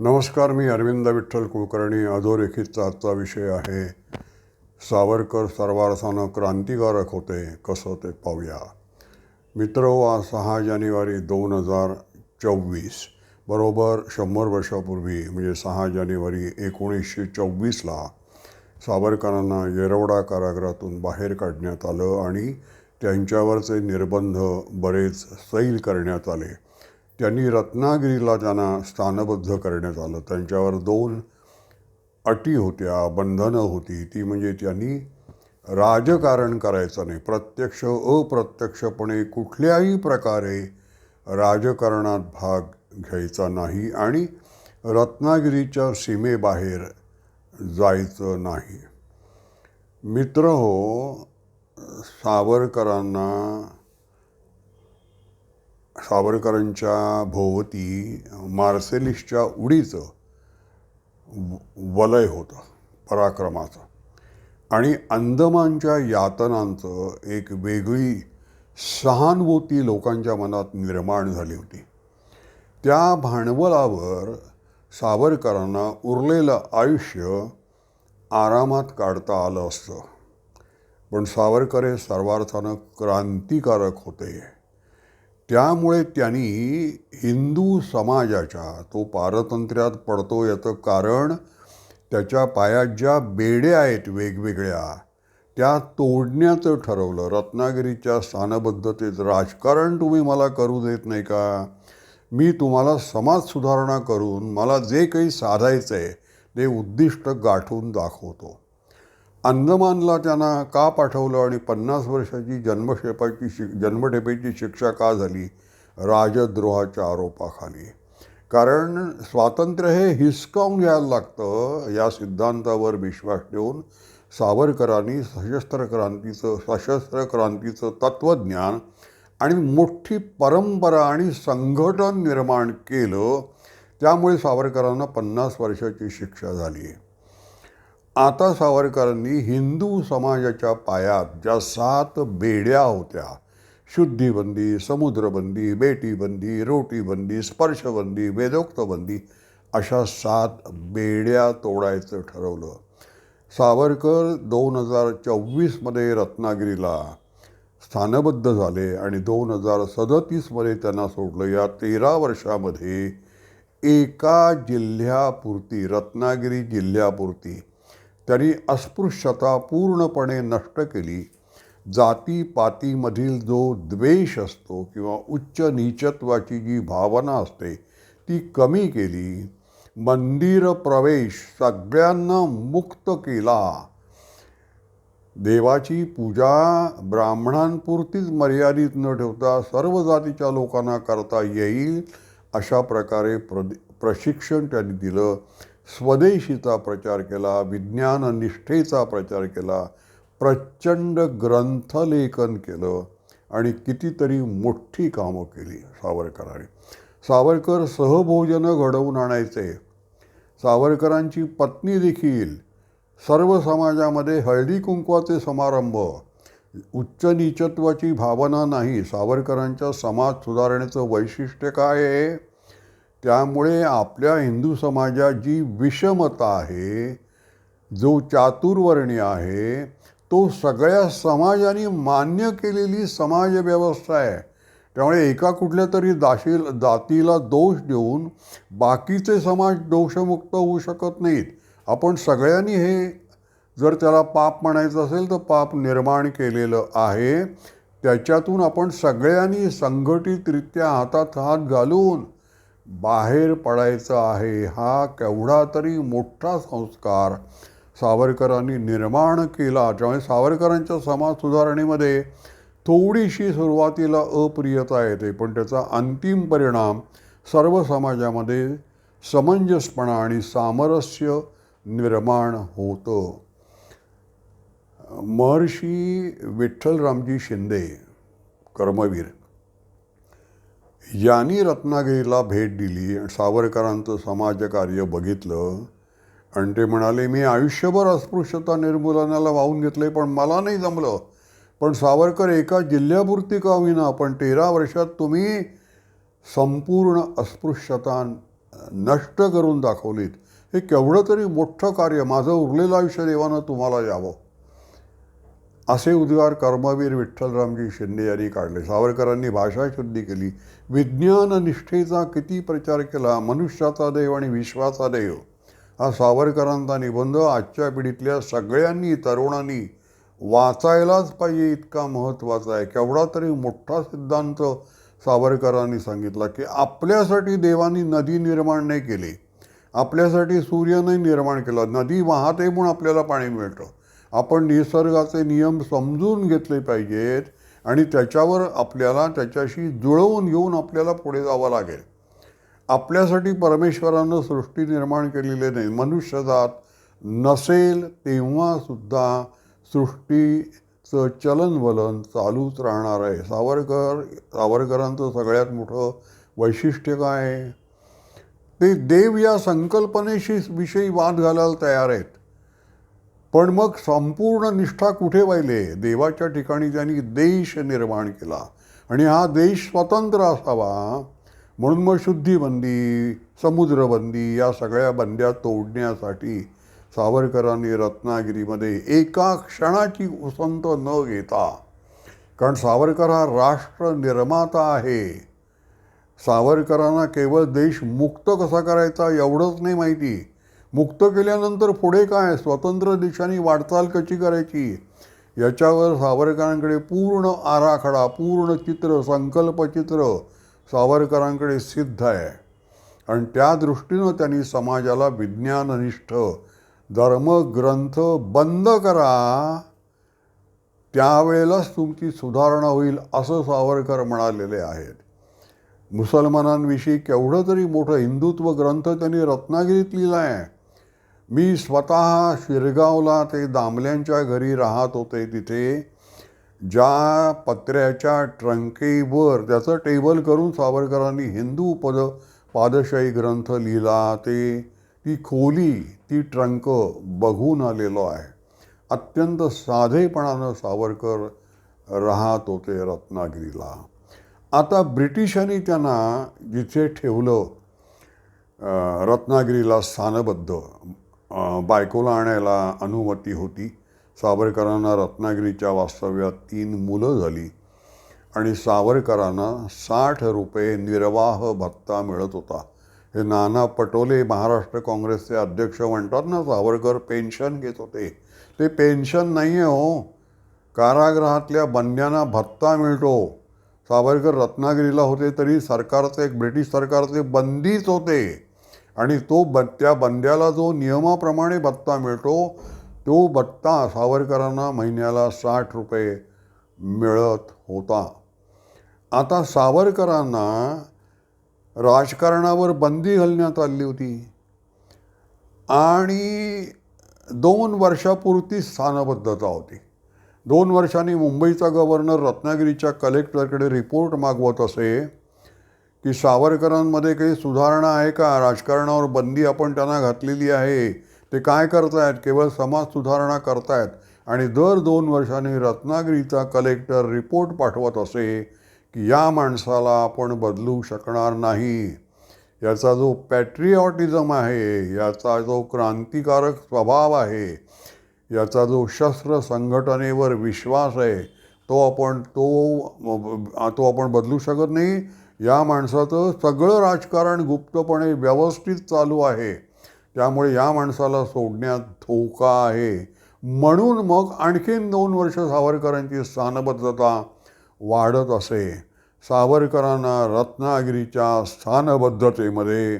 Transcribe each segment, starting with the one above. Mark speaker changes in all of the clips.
Speaker 1: नमस्कार मी अरविंद विठ्ठल कुलकर्णी. अधोरेखितचा आजचा विषय आहे सावरकर सर्वार्थानं क्रांतिकारक होते कसं ते पाहूया. मित्र हो, आज सहा जानेवारी दोन हजार चोवीस बरोबर शंभर वर्षापूर्वी म्हणजे सहा जानेवारी एकोणीसशे चोवीसला सावरकरांना येरवडा कारागृहातून बाहेर काढण्यात आलं आणि त्यांच्यावरचे निर्बंध बरेच सैल करण्यात आले. त्यांनी रत्नागिरीला त्यांना स्थानबद्ध करण्यात आलं. त्यांच्यावर दोन अटी होत्या बंधनं होती. ती म्हणजे त्यांनी राजकारण करायचं नाही. प्रत्यक्ष अप्रत्यक्षपणे कुठल्याही प्रकारे राजकारणात भाग घ्यायचा नाही आणि रत्नागिरीच्या सीमेबाहेर जायचं नाही. मित्र हो सावरकरांना सावरकरांच्या भोवती मार्सेलिसच्या उडीचं व- वलय होतं पराक्रमाचं. आणि अंदमानच्या यातनांचं एक वेगळी सहानुभूती लोकांच्या मनात निर्माण झाली होती. त्या भांडवलावर सावरकरांना उरलेलं आयुष्य आरामात काढता आलं असतं. पण सावरकर हे सर्वार्थानं क्रांतिकारक होते. त्यामुळे त्यांनी हिंदू समाजाच्या तो पारतंत्र्यात पडतो याचं कारण त्याच्या पायात ज्या बेड्या आहेत वेगवेगळ्या त्या तोडण्याचं ठरवलं. रत्नागिरीच्या स्थानबद्धतेत राजकारण तुम्ही मला करू देत नाही का? मी तुम्हाला समाज सुधारणा करून मला जे काही साधायचं आहे ते उद्दिष्ट गाठून दाखवतो. अंदमानला त्यांना का पाठवलं आणि पन्नास वर्षाची जन्मशेपाची शिक जन्मठेपेची शिक्षा का झाली? राजद्रोहाच्या आरोपाखाली. कारण स्वातंत्र्य हे हिसकावून घ्यायला लागतं या सिद्धांतावर विश्वास ठेवून सावरकरांनी सशस्त्र क्रांतीचं सशस्त्र क्रांतीचं तत्त्वज्ञान आणि मोठी परंपरा आणि संघटन निर्माण केलं त्यामुळे सावरकरांना पन्नास वर्षाची शिक्षा झाली. आता सावरकरांनी हिंदू समाजाच्या पायात ज्या सात बेड्या होत्या शुद्धीबंदी समुद्रबंदी बेटीबंदी रोटीबंदी स्पर्शबंदी वेदोक्तबंदी अशा सात बेड्या तोडायचं ठरवलं. सावरकर दोन हजार चोवीसमध्ये रत्नागिरीला स्थानबद्ध झाले आणि दोन हजार सदतीसमध्ये त्यांना सोडलं. या तेरा वर्षामध्ये एका जिल्ह्यापुरती रत्नागिरी जिल्ह्यापुरती त्यांनी अस्पृश्यता पूर्णपणे नष्ट केली. जातीपातीमधील जो द्वेष असतो किंवा उच्च नीचत्वाची जी भावना असते ती कमी केली. मंदिर प्रवेश सगळ्यांना मुक्त केला. देवाची पूजा ब्राह्मणांपुरतीच मर्यादित न ठेवता सर्व जातीच्या लोकांना करता येईल अशा प्रकारे प्र प्रशिक्षण त्यांनी दिलं. स्वदेशीचा प्रचार केला विज्ञाननिष्ठेचा प्रचार केला प्रचंड ग्रंथलेखन केलं आणि कितीतरी मोठी कामं केली सावरकरांनी. सावरकर सहभोजनं घडवून आणायचे. सावरकरांची पत्नी देखील सर्व समाजामध्ये हळदी कुंकवाचे समारंभ उच्च नीचत्वाची भावना नाही. सावरकरांच्या समाज सुधारणेचं वैशिष्ट्य काय आहे? त्यामुळे आपल्या हिंदू समाजात जी विषमता आहे जो चातुर्वर्णी आहे तो सगळ्या समाजाने मान्य केलेली समाजव्यवस्था आहे. त्यामुळे एका कुठल्या तरी दाशी जातीला दोष देऊन बाकीचे समाज दोषमुक्त होऊ शकत नाहीत. आपण सगळ्यांनी हे जर त्याला पाप म्हणायचं असेल तर पाप निर्माण केलेलं आहे. त्याच्यातून आपण सगळ्यांनी संघटितरित्या हातात हात घालून बाहेर पडायचं आहे. हा केवढा तरी मोठा संस्कार सावरकरांनी निर्माण केला. त्यामुळे सावरकरांच्या समाज सुधारणेमध्ये थोडीशी सुरुवातीला अप्रियता येते पण त्याचा अंतिम परिणाम सर्व समाजामध्ये समंजसपणा आणि सामरस्य निर्माण होतं. महर्षी विठ्ठलरामजी शिंदे कर्मवीर यांनी रत्नागिरीला भेट दिली आणि सावरकरांचं समाजकार्य बघितलं आणि ते म्हणाले मी आयुष्यभर अस्पृश्यता निर्मूलनाला वाहून घेतले पण मला नाही जमलं. पण सावरकर एका जिल्ह्यापुरती का होईना पण तेरा वर्षात तुम्ही संपूर्ण अस्पृश्यता नष्ट करून दाखवलीत. हे केवढं तरी मोठं कार्य माझं उरलेलं आयुष्य देवानं तुम्हाला यावं. असे उद्गार कर्मवीर विठ्ठलरामजी शिंदे यांनी काढले. सावरकरांनी भाषा शुद्धी केली. विज्ञान निष्ठेचा किती प्रचार केला? मनुष्याचा देव आणि विश्वाचा देव. हा सावरकरांचा निबंध आजच्या पिढीतल्या सगळ्यांनी तरुणांनी वाचायलाच पाहिजे इतका महत्त्वाचा आहे. केवढा तरी मोठा सिद्धांत सावरकरांनी सांगितला की आपल्यासाठी देवानी नदी निर्माण नाही केली. आपल्यासाठी सूर्य नाही निर्माण केला. नदी वाहते म्हणून आपल्याला पाणी मिळतं. आपण निसर्गाचे नियम समजून घेतले पाहिजेत आणि त्याच्यावर आपल्याला त्याच्याशी जुळवून घेऊन आपल्याला पुढे जावं लागेल. आपल्यासाठी परमेश्वरानं सृष्टी निर्माण केलेली नाही. मनुष्यजात नसेल तेव्हासुद्धा सृष्टीचं चलनवलन चालूच राहणार आहे. सावरकर सावरकरांचं सगळ्यात मोठं वैशिष्ट्य काय आहे? ते देव या संकल्पनेशी विषयी वाद घालायला तयार आहेत. पण मग संपूर्ण निष्ठा कुठे वाहिले? देवाच्या ठिकाणी त्यांनी देश निर्माण केला. आणि हा देश स्वतंत्र असावा. म्हणून मग शुद्धीबंदी समुद्रबंदी या सगळ्या बंद्या तोडण्यासाठी सावरकरांनी रत्नागिरीमध्ये एका क्षणाची उसंत न घेता कारण सावरकर हा राष्ट्र निर्माता आहे. सावरकरांना केवळ देश मुक्त कसा करायचा एवढंच नाही माहिती. मुक्त केल्यानंतर पुढे काय? स्वतंत्र देशाने वाटचाल कशी करायची? याच्यावर सावरकरांकडे पूर्ण आराखडा पूर्ण चित्र संकल्पचित्र सावरकरांकडे सिद्ध आहे. आणि त्या दृष्टीनं त्यांनी समाजाला विज्ञाननिष्ठ धर्मग्रंथ बंद करा. त्यावेळेलाच तुमची सुधारणा होईल असं सावरकर म्हणालेले आहेत. मुसलमानांविषयी केवढं तरी मोठं हिंदुत्व ग्रंथ त्यांनी रत्नागिरीत लिहिला आहे. मी स्वतः शिरगावला ते दामल्यांच्या घरी राहत होते तिथे. ज्या पत्र्याच्या ट्रंकेवर त्याचं टेबल करून सावरकरांनी हिंदू पद पादशाही ग्रंथ लिहिला ते ती खोली ती ट्रंक बघून आलेलो आहे. अत्यंत साधेपणानं सावरकर राहत होते रत्नागिरीला. आता ब्रिटिशांनी त्यांना जिथे ठेवलं रत्नागिरीला स्थानबद्ध बायकोला आणायला अनुमती होती. सावरकरांना रत्नागिरीच्या वास्तव्यात तीन मुलं झाली आणि सावरकरांना साठ रुपये निर्वाह भत्ता मिळत होता. हे नाना पटोले महाराष्ट्र काँग्रेसचे अध्यक्ष म्हणतात ना सावरकर पेन्शन घेत होते. ते पेन्शन नाही आहे हो. कारागृहातल्या बंद्यांना भत्ता मिळतो. सावरकर रत्नागिरीला होते तरी सरकारचे एक ब्रिटिश सरकारचे बंदीच होते. आणि तो ब त्या बंद्याला जो नियमाप्रमाणे भत्ता मिळतो तो भत्ता सावरकरांना महिन्याला साठ रुपये मिळत होता. आता सावरकरांना राजकारणावर बंदी घालण्यात आली होती. आणि दोन वर्षापुरती स्थानबद्धता होती. दोन वर्षांनी मुंबईचा गव्हर्नर रत्नागिरीच्या कलेक्टरकडे रिपोर्ट मागवत असे की सावरकरांमध्ये काही सुधारणा आहे का? राजकारणावर बंदी आपण त्यांना घातलेली आहे. ते काय करतायत? केवळ समाज सुधारणा करतायत. आणि दर दोन वर्षांनी रत्नागिरीचा कलेक्टर रिपोर्ट पाठवत असे की या माणसाला आपण बदलू शकणार नाही. याचा जो पॅट्रिऑटिझम आहे याचा जो क्रांतिकारक स्वभाव आहे याचा जो शस्त्र संघटनेवर विश्वास आहे तो आपण तो तो आपण बदलू शकत नाही. या माणसाचं सगळं राजकारण गुप्तपणे व्यवस्थित चालू आहे. त्यामुळे या माणसाला सोडण्यात धोका आहे. म्हणून मग आणखीन दोन वर्ष सावरकरांची स्थानबद्धता वाढत असे. सावरकरांना रत्नागिरीच्या स्थानबद्धतेमध्ये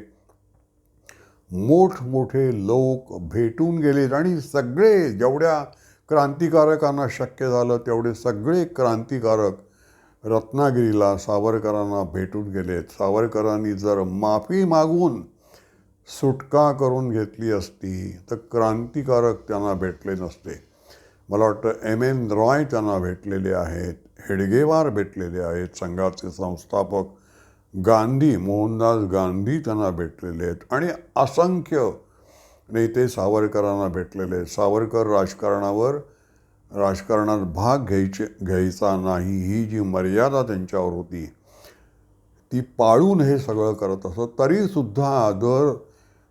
Speaker 1: मोठमोठे लोक भेटून गेलेत आणि सगळे जेवढ्या क्रांतिकारकांना शक्य झालं तेवढे सगळे क्रांतिकारक रत्नागिरीला सावरकरांना भेटून गेलेत सावरकरांनी जर माफी मागून सुटका करून घेतली असती तर क्रांतिकारक त्यांना भेटले नसते. मला वाटतं एम. एन. रॉय त्यांना भेटलेले आहेत हेडगेवार भेटलेले आहेत संघाचे संस्थापक गांधी मोहनदास गांधी त्यांना भेटलेले आहेत. आणि असंख्य नेते सावरकरांना भेटलेले आहेत. सावरकर राजकारणावर राजकारणात भाग घ्यायचे घ्यायचा नाही ही जी मर्यादा त्यांच्यावर होती ती पाळून हे सगळं करत असत तरीसुद्धा दर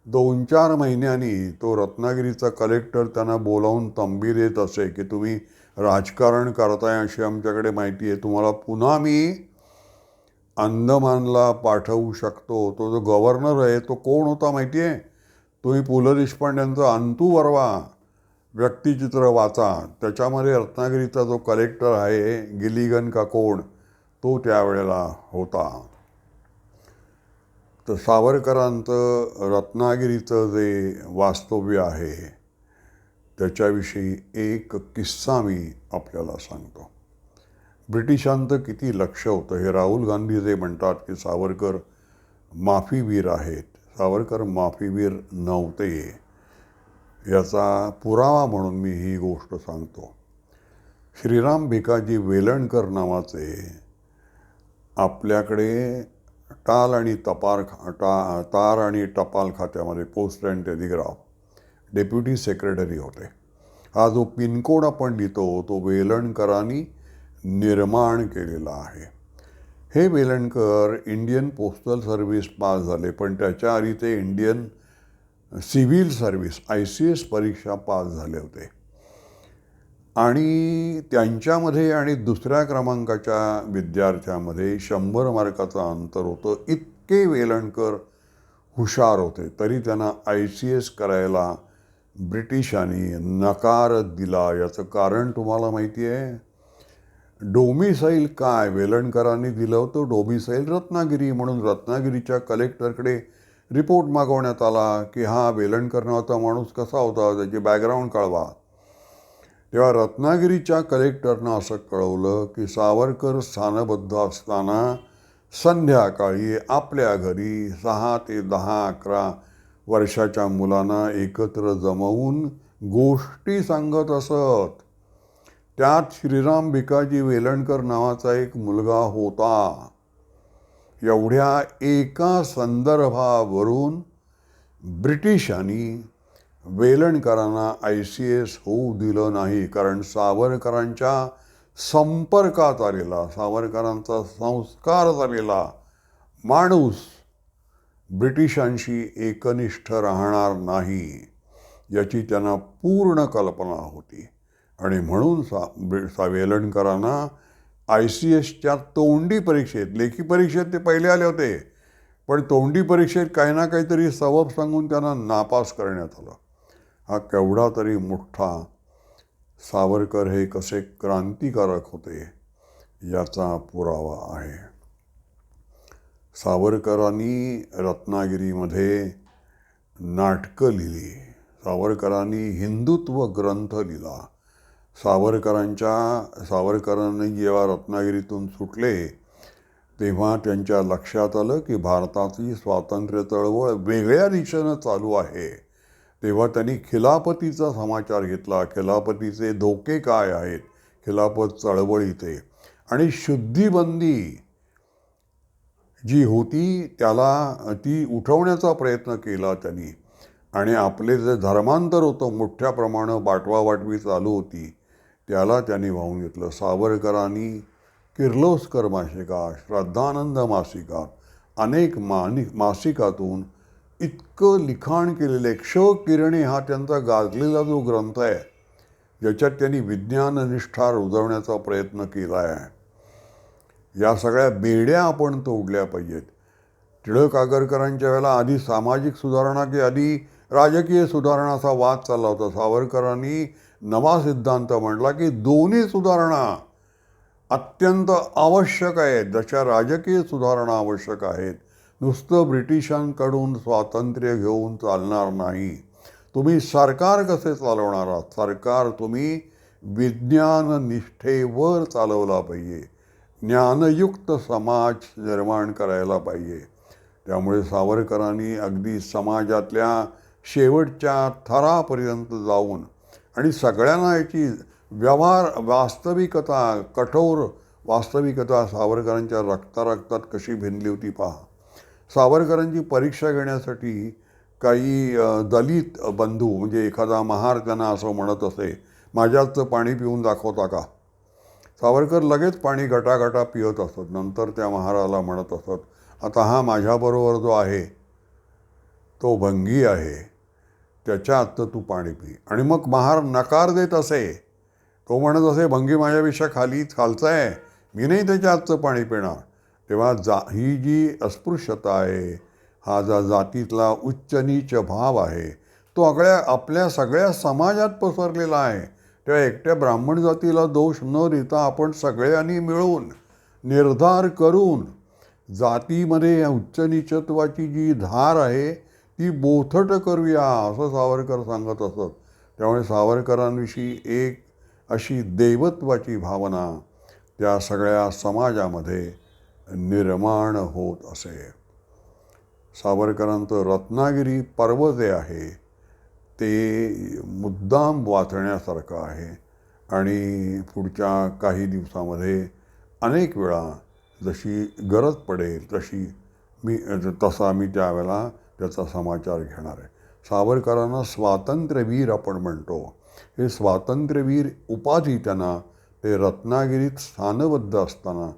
Speaker 1: दोन चार महिन्यांनी तो रत्नागिरीचा कलेक्टर त्यांना बोलावून तंबी देत असे की तुम्ही राजकारण करताय अशी आमच्याकडे माहिती आहे तुम्हाला पुन्हा मी अंदमानला पाठवू शकतो. तो जो गव्हर्नर आहे तो कोण होता माहिती आहे? तुम्ही पु. ल. देशपांड्यांचा अंतू वरवा व्यक्तिचित्र वाचा. त्याच्यामध्ये रत्नागिरीचा जो कलेक्टर आहे गिलिगन का कोण तो त्यावेळेला होता. तर सावरकरांचं रत्नागिरीचं जे वास्तव्य आहे त्याच्याविषयी एक किस्सा मी आपल्याला सांगतो. ब्रिटिशांचं किती लक्ष होतं? हे राहुल गांधी जे म्हणतात की सावरकर माफीवीर आहेत. सावरकर माफीवीर नव्हते. याचा पुरावा म्हणून मी ही गोष्ट सांगतो. श्रीराम भिकाजी वेलणकर नावाचे आपल्याकडे टाल आणि तपार खा टा तार आणि टपाल खात्यामध्ये post and telegraph deputy secretary होते. हा जो पिनकोड आपण लिहितो तो वेलणकरांनी निर्माण केलेला आहे. हे Welankar Indian postal service pass झाले पण त्याच्या आधी ते Indian civil service I C S परीक्षा पास झाले होते. आणि त्यांच्यामध्ये आणि दुसऱ्या क्रमांकाच्या विद्यार्थ्यामध्ये शंभर मार्काचं अंतर होतं. इतके वेलणकर हुशार होते तरी त्यांना आय सी एस करायला ब्रिटिशांनी नकार दिला याचं कारण तुम्हाला माहिती आहे? डोमिसाईल काय? वेलणकरांनी दिलं होतं डोमिसाईल रत्नागिरी म्हणून रत्नागिरीच्या कलेक्टरकडे रिपोर्ट मागवण्यात आला की हा वेलणकर नावाचा माणूस कसा होता त्याची बॅकग्राऊंड कळवा. तेव्हा रत्नागिरीच्या कलेक्टरनं असं कळवलं की सावरकर स्थानबद्ध असताना संध्याकाळी आपल्या घरी सहा ते दहा अकरा वर्षाच्या मुलांना एकत्र जमवून गोष्टी सांगत असत. त्यात श्रीराम भिकाजी वेलणकर नावाचा एक मुलगा होता. एवढ्या एका संदर्भावरून ब्रिटिशांनी वेलणकरांना आय सी एस होऊ दिलं नाही. कारण सावरकरांच्या संपर्कात आलेला सावरकरांचा संस्कार झालेला माणूस ब्रिटिशांशी एकनिष्ठ राहणार नाही याची त्यांना पूर्ण कल्पना होती. आणि म्हणून सा ब्रि सा वेलणकरांना आय सी एसच्या तोंडी परीक्षेत लेखी परीक्षेत ते पहिले आले होते. पण तोंडी परीक्षेत काही ना काहीतरी सबब सांगून त्यांना नापास करण्यात आलं. हा केवढा तरी मोठा सावरकर हे कसे क्रांतिकारक होते याचा पुरावा आहे. सावरकरांनी रत्नागिरीमध्ये नाटकं लिहिली. सावरकरांनी हिंदुत्व ग्रंथ लिहिला. सावरकरांच्या सावरकरांनी जेव्हा रत्नागिरीतून सुटले तेव्हा त्यांच्या लक्षात आलं की भारताची स्वातंत्र्य चळवळ वेगळ्या दिशेनं चालू आहे. तेव्हा त्यांनी खिलापतीचा समाचार घेतला. खिलापतीचे धोके काय आहेत? खिलापत चळवळीचे आणि शुद्धीबंदी जी होती त्याला ती उठवण्याचा प्रयत्न केला त्यांनी. आणि आपले जे धर्मांतर होतं मोठ्या प्रमाणात बाटवाबाटवी चालू होती. त्याला त्यांनी वाहून घेतलं. सावरकरांनी किर्लोस्कर मासिका श्रद्धानंद मासिका अनेक मानिक मासिकातून इतकं लिखाण केलेलं क्ष किरणे हा त्यांचा गाजलेला जो ग्रंथ आहे ज्याच्यात त्यांनी विज्ञाननिष्ठा रुजवण्याचा प्रयत्न केला आहे. या सगळ्या बेड्या आपण तोडल्या पाहिजेत. टिळक आगरकरांच्या वेळेला आधी सामाजिक सुधारणा की आधी राजकीय सुधारणाचा वाद चालला होता. सावरकरांनी नवा सिद्धांत म्हटला की दोन्ही सुधारणा अत्यंत आवश्यक आहेत. जशा राजकीय सुधारणा आवश्यक आहेत नुसतं ब्रिटिशांकडून स्वातंत्र्य घेऊन चालणार नाही. तुम्ही सरकार कसे चालवणार आहात? सरकार तुम्ही विज्ञान निष्ठेवर चालवला पाहिजे. ज्ञानयुक्त समाज निर्माण करायला पाहिजे. त्यामुळे सावरकरांनी अगदी समाजातल्या शेवटच्या थरापर्यंत जाऊन आणि सगळ्यांना याची व्यवहार वास्तविकता कठोर वास्तविकता सावरकरांच्या रक्तारक्तात कशी भिनली होती पहा. सावरकरांची परीक्षा घेण्यासाठी काही दलित बंधू म्हणजे एखादा महार त्यांना असं म्हणत असे माझ्याचं पाणी पिऊन दाखवता का? सावरकर लगेच पाणी गटागटा पियत असत नंतर त्या महाराला म्हणत असत आता हा माझ्याबरोबर जो आहे तो भंगी आहे. त्याच्या आत्ता तू पाणी पी. आणि मग महार नकार देत असे. तो म्हणत असे भंगी माझ्यापेक्षा खाली खालचा आहे. मी नाही त्याच्या आजचं पाणी पिणार. तेव्हा जा ही जी अस्पृश्यता आहे हा जा जातीतला उच्च नीच भाव आहे. तो आगळ्या आपल्या सगळ्या समाजात पसरलेला आहे. तेव्हा एकट्या ब्राह्मण जातीला दोष न देता आपण सगळ्यांनी मिळून निर्धार करून जातीमध्ये या उच्च नीचत्वाची जी धार आहे ती बोथट करूया असं सावरकर सांगत असत. त्यामुळे सावरकरांविषयी एक अशी देवत्वाची भावना त्या सगळ्या समाजामध्ये निर्माण होत असे. सावरकरांचं रत्नागिरी पर्व जे आहे ते मुद्दाम वाचण्यासारखं आहे. आणि पुढच्या काही दिवसामध्ये अनेक वेळा जशी गरज पडेल तशी मी तसा मी त्यावेळेला त्याचा समाचार घेणार आहे. सावरकरांना स्वातंत्र्यवीर आपण म्हणतो. हे स्वातंत्र्यवीर उपाधी त्यांना ते रत्नागिरीत स्थानबद्ध असताना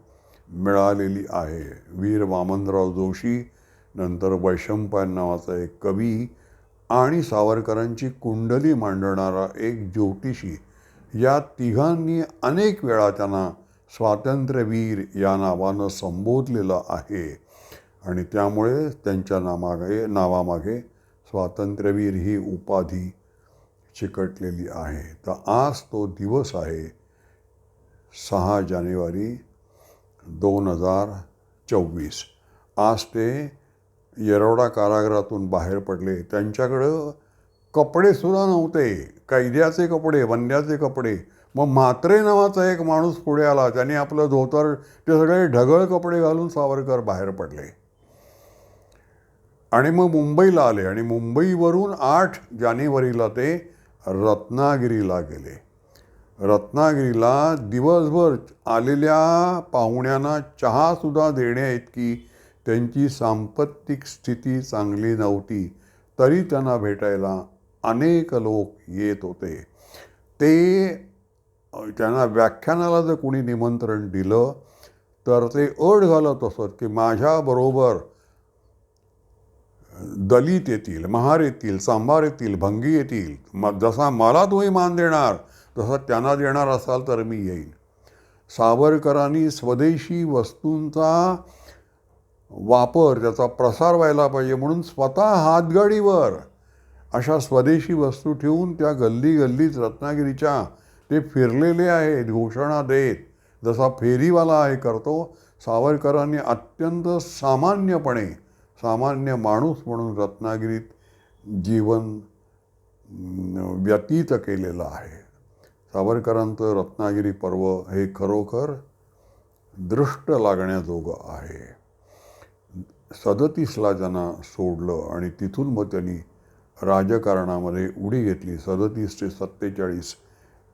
Speaker 1: मिळालेली आहे. वीर वामनराव जोशी नंतर वैशंपायन नावाचा एक कवी आणि सावरकरांची कुंडली मांडणारा एक ज्योतिषी या तिघांनी अनेक वेळा त्यांना स्वातंत्र्यवीर या नावानं संबोधलेलं आहे. आणि त्यामुळे त्यांच्या नामागे नावामागे स्वातंत्र्यवीर ही उपाधी चिकटलेली आहे. तर आज तो दिवस आहे सहा जानेवारी दोन हजार चोवीस. आज ते येरवडा कारागृहातून बाहेर पडले. त्यांच्याकडं कपडेसुद्धा नव्हते. कैद्याचे कपडे बंद्याचे कपडे. मग म्हात्रे नावाचा एक माणूस पुढे आला. त्याने आपलं धोतर ते सगळे ढगळ कपडे घालून सावरकर बाहेर पडले. आणि मग मुंबईला आले आणि मुंबईवरून आठ जानेवारीला ते रत्नागिरीला गेले. रत्नागिरीला दिवसभर आलेल्या पाहुण्यांना चहासुद्धा देण्या इतकी त्यांची सांपत्तिक स्थिती चांगली नव्हती तरी त्यांना भेटायला अनेक लोक येत होते. ते त्यांना व्याख्यानाला जर कोणी निमंत्रण दिलं तर ते अड घालत असत की माझ्याबरोबर दलित येतील महार येतील सांबार येतील भंगी येतील म जसा मला तुम्ही मान देणार तसा त्यांना देणार असाल तर मी येईन. सावरकरांनी स्वदेशी वस्तूंचा वापर त्याचा प्रसार व्हायला पाहिजे म्हणून स्वतः हातगाडीवर अशा स्वदेशी वस्तू ठेवून त्या गल्ली गल्लीत रत्नागिरीच्या ते फिरलेले आहेत घोषणा देत. जसा फेरीवाला आहे करतो सावरकरांनी अत्यंत सामान्यपणे सामान्य माणूस म्हणून रत्नागिरीत जीवन व्यतीत केलेलं आहे. सावरकरांचं रत्नागिरी पर्व हे खरोखर दृष्ट लागण्याजोगं आहे. सदतीसला त्यांना सोडलं आणि तिथून मग त्यांनी राजकारणामध्ये उडी घेतली सदतीस ते सत्तेचाळीस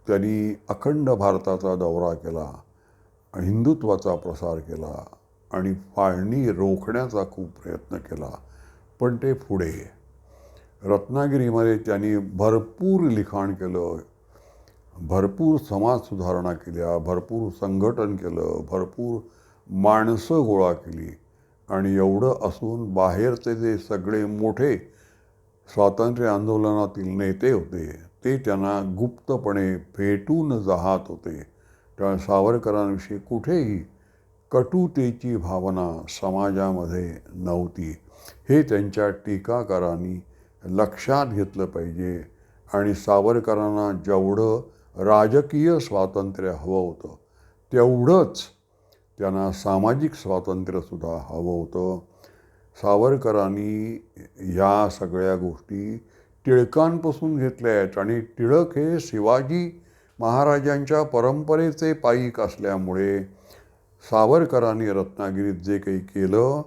Speaker 1: त्यांनी अखंड भारताचा दौरा केला हिंदुत्वाचा प्रसार केला आणि फाळणी रोखण्याचा खूप प्रयत्न केला. पण ते पुढे. रत्नागिरीमध्ये त्यांनी भरपूर लिखाण केलं. भरपूर समाज सुधारणा केल्या भरपूर संघटन केलं भरपूर माणसं गोळा केली. आणि एवढं असून बाहेरचे जे सगळे मोठे स्वातंत्र्य आंदोलनातील नेते होते ते त्यांना गुप्तपणे भेटून जात होते. त्या सावरकरांविषयी कुठेही कटुतेची भावना समाजामध्ये नव्हती. हे त्यांच्या टीकाकारांनी लक्षात घेतलं पाहिजे आणि सावरकरांना जेवढं राजकीय स्वातंत्र्य हवं होतं तेवढंच त्यांना सामाजिक स्वातंत्र्यसुद्धा हवं होतं. सावरकरांनी ह्या सगळ्या गोष्टी टिळकांपासून घेतल्या आहेत आणि टिळक हे शिवाजी महाराजांच्या परंपरेचे पायीक असल्यामुळे सावरकरांनी रत्नागिरीत जे काही केलं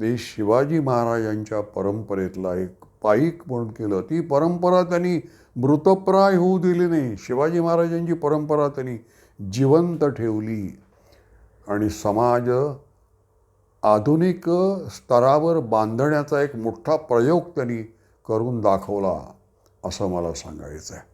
Speaker 1: ते शिवाजी महाराजांच्या परंपरेतला एक पायिक म्हणून केलं. ती परंपरा त्यांनी मृतप्राय होऊ दिली नाही. शिवाजी महाराजांची परंपरा त्यांनी जिवंत ठेवली. आणि समाज आधुनिक स्तरावर बांधण्याचा एक मोठा प्रयोग त्यांनी करून दाखवला असं मला सांगायचं आहे